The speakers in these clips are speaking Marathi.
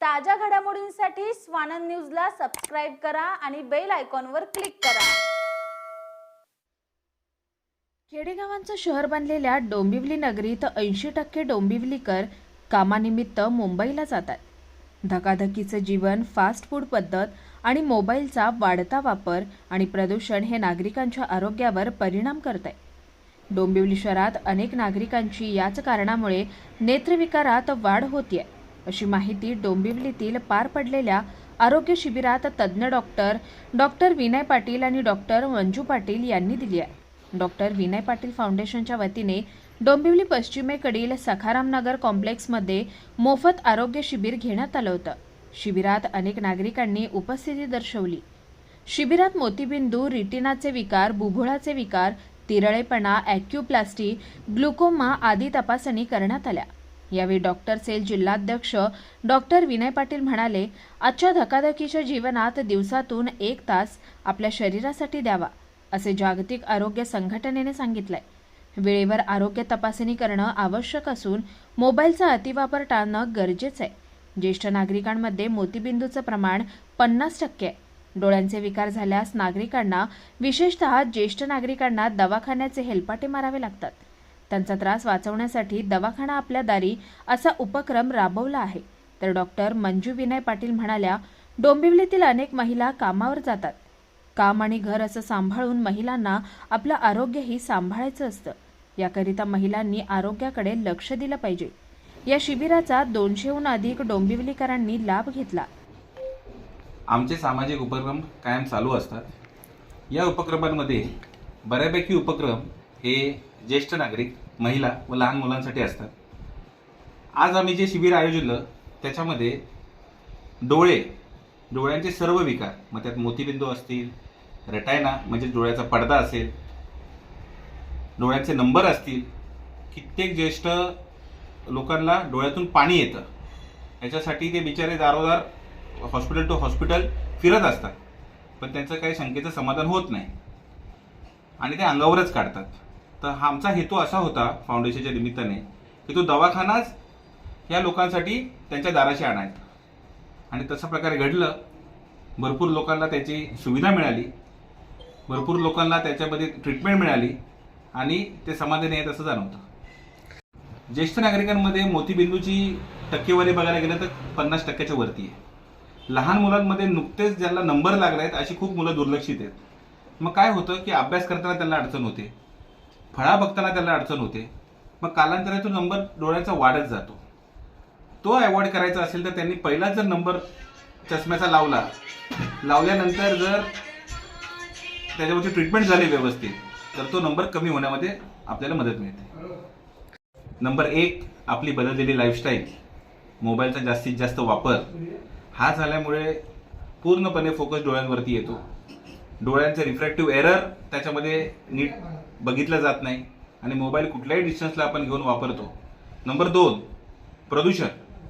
ताज्या घडामोडींसाठी स्वानंद न्यूजला सबस्क्राईब करा आणि बेल आयकॉनवर क्लिक करा. खेडेगावांचं शहर बनलेल्या डोंबिवली नगरीत ऐंशी टक्के डोंबिवलीकर कामानिमित्त मुंबईला जातात. धकाधकीचं जीवन फास्ट फूड पद्धत आणि मोबाईलचा वाढता वापर आणि प्रदूषण हे नागरिकांच्या आरोग्यावर परिणाम करत आहे डोंबिवली शहरात अनेक नागरिकांची याच कारणामुळे नेत्रविकारात वाढ होतीये. अशी माहिती डोंबिवलीतील पार पडलेल्या आरोग्य शिबिरात तज्ज्ञ डॉक्टर डॉक्टर विनय पाटील आणि डॉक्टर मंजू पाटील यांनी दिली आहे. डॉक्टर विनय पाटील फाउंडेशनच्या वतीने डोंबिवली पश्चिमेकडील सखारामनगर कॉम्प्लेक्समध्ये मोफत आरोग्य शिबिर घेण्यात आलं होतं. शिबिरात अनेक नागरिकांनी उपस्थिती दर्शवली. शिबिरात मोतीबिंदू रिटिनाचे विकार बुभुळाचे विकार तिरळेपणा ॲक्युप्लास्टी ग्लुकोमा आदी तपासणी करण्यात आल्या. यावेळी डॉक्टर सेल जिल्हाध्यक्ष डॉक्टर विनय पाटील म्हणाले आजच्या धकाधकीच्या जीवनात दिवसातून एक तास आपल्या शरीरासाठी द्यावा असे जागतिक आरोग्य संघटनेने सांगितलंय. वेळेवर आरोग्य तपासणी करणं आवश्यक असून मोबाईलचा अतिवापर टाळणं गरजेचं आहे. ज्येष्ठ नागरिकांमध्ये मोतीबिंदूचं प्रमाण पन्नास टक्के आहे. डोळ्यांचे विकार झाल्यास नागरिकांना विशेषतः ज्येष्ठ नागरिकांना दवाखान्याचे हेलपाटे मारावे लागतात. त्यांचा त्रास वाचवण्यासाठी दवाखाना आपल्या दारी असा उपक्रम राबवला आहे. तर डॉक्टर मंजू विनय पाटील म्हणाल्या डोंबिवलीतील अनेक महिला कामावर जातात. काम आणि घर असं सांभाळून महिलांना आपलं आरोग्यही सांभाळायचं असतं. याकरिता महिलांनी आरोग्याकडे लक्ष दिलं पाहिजे. या शिबिराचा दोनशेहून अधिक डोंबिवलीकरांनी लाभ घेतला. आमचे सामाजिक उपक्रम कायम चालू असतात. या उपक्रमांमध्ये बऱ्यापैकी उपक्रम हे ज्येष्ठ नागरिक महिला व लहान मुलांसाठी असतात. आज आम्ही जे शिबिर आयोजिलं त्याच्यामध्ये डोळे डोळ्यांचे सर्व विकार मग त्यात मोतीबिंदू असतील रटायना म्हणजे डोळ्याचा पडदा असेल डोळ्यांचे नंबर असतील कित्येक ज्येष्ठ लोकांना डोळ्यातून पाणी येतं. याच्यासाठी ते बिचारे दारोदार हॉस्पिटल टू हॉस्पिटल फिरत असतात. पण त्यांचं काही शंकेचं समाधान होत नाही. आणि ते अंगावरच काढतात. तर हा आमचा हेतू असा होता फाउंडेशनच्या निमित्ताने की तो दवाखानाच या लोकांसाठी त्यांच्या दाराशी आणायचा. आणि तशा प्रकारे घडलं भरपूर लोकांना त्याची सुविधा मिळाली भरपूर लोकांना त्याच्यामध्ये ट्रीटमेंट मिळाली आणि ते समाधानी आहेत असं जाणवतं. ज्येष्ठ नागरिकांमध्ये मोतीबिंदूची टक्केवारी बघायला गेलं तर पन्नास टक्क्याच्या वरती आहे. लहान मुलांमध्ये नुकतेच ज्यांना नंबर लागले आहेत अशी खूप मुलं दुर्लक्षित आहेत. मग काय होतं की अभ्यास करताना त्यांना अडचण होते. फळा बघताना त्याला अडचण होते. मग कालांतराने तो नंबर डोळ्याचा वाढत जातो. तो अवॉइड करायचा असेल तर त्यांनी पहिलाच जर नंबर चष्म्याचा लावला लावल्यानंतर जर त्याच्यावरती ट्रीटमेंट झाली व्यवस्थित तर तो नंबर कमी होण्यामध्ये आपल्याला मदत मिळते. नंबर एक आपली बदललेली लाईफस्टाईल मोबाईलचा जास्तीत जास्त वापर. हा झाल्यामुळे पूर्णपणे फोकस डोळ्यांवरती येतो. डोळ्यांचे रिफ्रॅक्टिव्ह एरर त्याच्यामध्ये नीट बघितलं जात नाही. आणि मोबाईल कुठल्याही डिस्टन्सला आपण घेऊन वापरतो. नंबर दोन प्रदूषण.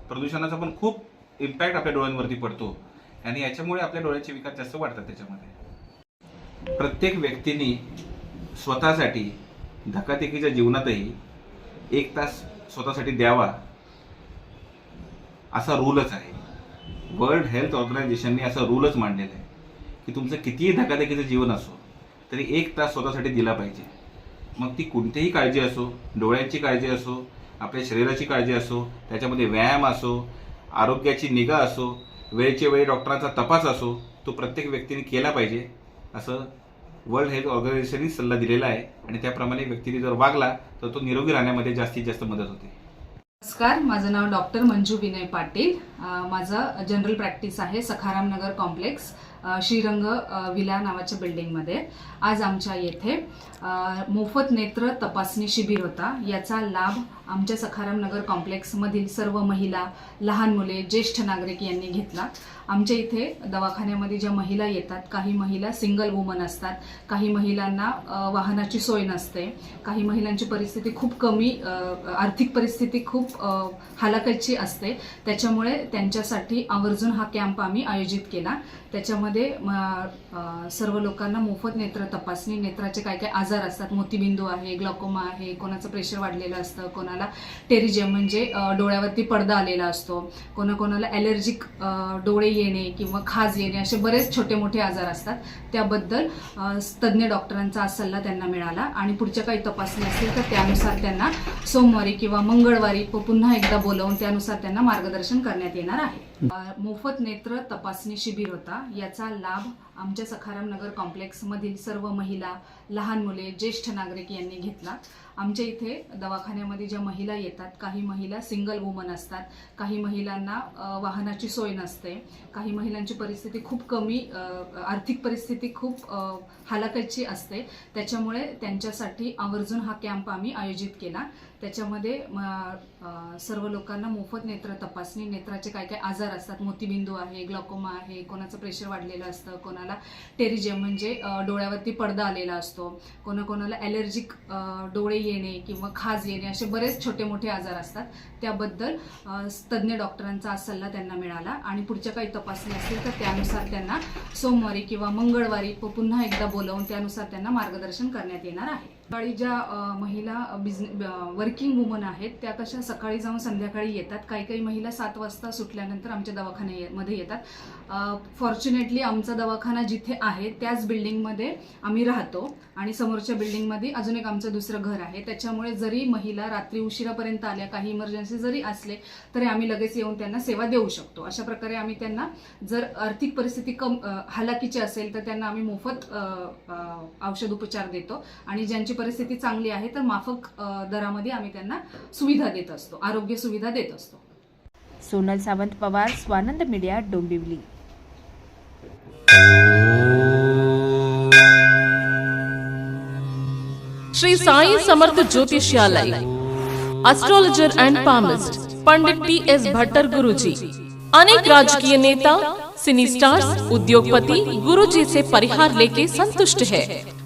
प्रदूषणाचा पण खूप इम्पॅक्ट आपल्या डोळ्यांवरती पडतो. आणि याच्यामुळे आपल्या डोळ्यांचे विकास जास्त वाढतात त्याच्यामध्ये. प्रत्येक व्यक्तीने स्वतःसाठी धकाधकीच्या जीवनातही एक तास स्वतःसाठी द्यावा असा रूलच आहे. वर्ल्ड हेल्थ ऑर्गनायझेशनने असा रूलच मांडलेला आहे. की तुमचं कितीही धकाधकीचं जीवन असो तरी एक तास स्वतःसाठी दिला पाहिजे. मग ती कोणतीही काळजी असो डोळ्यांची काळजी असो आपल्या शरीराची काळजी असो त्याच्यामध्ये व्यायाम असो आरोग्याची निगा असो वेळचे वेळी डॉक्टरांचा तपास असो तो प्रत्येक व्यक्तीने केला पाहिजे असं वर्ल्ड हेल्थ ऑर्गनायझेशनने सल्ला दिलेला आहे. आणि त्याप्रमाणे व्यक्तीने जर वागला तर तो निरोगी राहण्यामध्ये जास्तीत जास्त मदत होते. नमस्कार माझं नाव डॉक्टर मंजू विनय पाटील. माझं जनरल प्रॅक्टिस आहे सखाराम नगर कॉम्प्लेक्स. श्रीरंग विला नावाच्या बिल्डिंगमध्ये आज आमच्या येथे मोफत नेत्र तपासणी शिबिर होता. याचा लाभ आमच्या सखाराम नगर कॉम्प्लेक्समधील सर्व महिला लहान मुले ज्येष्ठ नागरिक यांनी घेतला. आमच्या इथे दवाखान्यामध्ये ज्या महिला येतात काही महिला सिंगल वुमन असतात. काही महिलांना वाहनाची सोय नसते. काही महिलांची परिस्थिती खूप कमी आर्थिक परिस्थिती खूप अ, असते. त्याच्यामुळे त्यांच्यासाठी आवर्जून हा कॅम्प आम्ही आयोजित केला. त्याच्यामध्ये यामध्ये सर्व लोकांना मोफत नेत्र तपासणी नेत्राचे काय काय आजार असतात मोतीबिंदू आहे ग्लॉकोमा आहे कोणाचं प्रेशर वाढलेलं असतं कोणाला टेरिजियम म्हणजे डोळ्यावरती पडदा आलेला असतो कोणाकोणाला ॲलर्जिक डोळे येणे किंवा खाज येणे असे बरेच छोटे मोठे आजार असतात. त्याबद्दल तज्ज्ञ डॉक्टरांचा आज सल्ला त्यांना मिळाला आणि पुढच्या काही तपासणी असतील तर त्यानुसार त्यांना सोमवारी किंवा मंगळवारी प- पुन्हा एकदा बोलवून त्यानुसार त्यांना मार्गदर्शन करण्यात येणार आहे. मोफत नेत्र तपासणी शिबिर होता. याचा लाभ आमच्या सखाराम नगर कॉम्प्लेक्समधील सर्व महिला लहान मुले ज्येष्ठ नागरिक यांनी घेतला. आमच्या इथे दवाखान्यामध्ये ज्या महिला येतात काही महिला सिंगल वुमन असतात काही महिलांना वाहनाची सोय नसते काही महिलांची परिस्थिती खूप कमी आर्थिक परिस्थिती खूप हालाकाची असते. त्याच्यामुळे त्यांच्यासाठी आवर्जून हा कॅम्प आम्ही आयोजित केला. त्याच्यामध्ये म, सर्व लोकांना मोफत नेत्र तपासणी नेत्राचे काय काय आजार असतात मोतीबिंदू आहे ग्लॉकोमा आहे कोणाचं प्रेशर वाढलेलं असतं कोणाला टेरिजेम म्हणजे डोळ्यावरती पडदा आलेला असतो. कोणाकोणाला ॲलर्जिक डोळे येणे किंवा खाज येणे असे बरेच छोटे मोठे आजार असतात. त्याबद्दल तज्ज्ञ डॉक्टरांचा आज सल्ला त्यांना मिळाला आणि पुढच्या काही तपासणी असतील तर त्यानुसार त्यांना सोमवारी किंवा मंगळवारी पुन्हा एकदा बोलवून त्यानुसार त्यांना मार्गदर्शन करण्यात येणार आहे. सकाळी ज्या महिला बिझने वर्किंग वुमन आहेत त्या कशा सकाळी जाऊन संध्याकाळी येतात? काही काही महिला सात वाजता सुटल्यानंतर आमच्या दवाखान्यामध्ये येतात. फॉर्च्युनेटली आमचा दवाखाना जिथे आहे त्याच बिल्डिंगमध्ये आम्ही राहतो. आणि समोरच्या बिल्डिंगमध्ये अजून एक आमचं दुसरं घर आहे. त्याच्यामुळे जरी महिला रात्री उशिरापर्यंत आल्या काही इमर्जन्सी जरी असले तरी आम्ही लगेच येऊन त्यांना सेवा देऊ शकतो. अशा प्रकारे आम्ही त्यांना जर आर्थिक परिस्थिती कम हालाकीची असेल तर त्यांना आम्ही मोफत औषधोपचार औषध उपचार देतो. आणि ज्यांची परिस्थिती चांगली आहे तर माफक दरामध्ये आम्ही त्यांना सुविधा देत असतो आरोग्य सुविधा देत असतो. Sonal Sawant Pawar Swanand media Dombivli. Shri Sai Samarth Jyotishalay astrologer and palmist Pandit T S Bhattar Guruji अनेक राजकीय नेता सिनी स्टार्स उद्योगपति गुरुजी से परिहार लेके संतुष्ट है।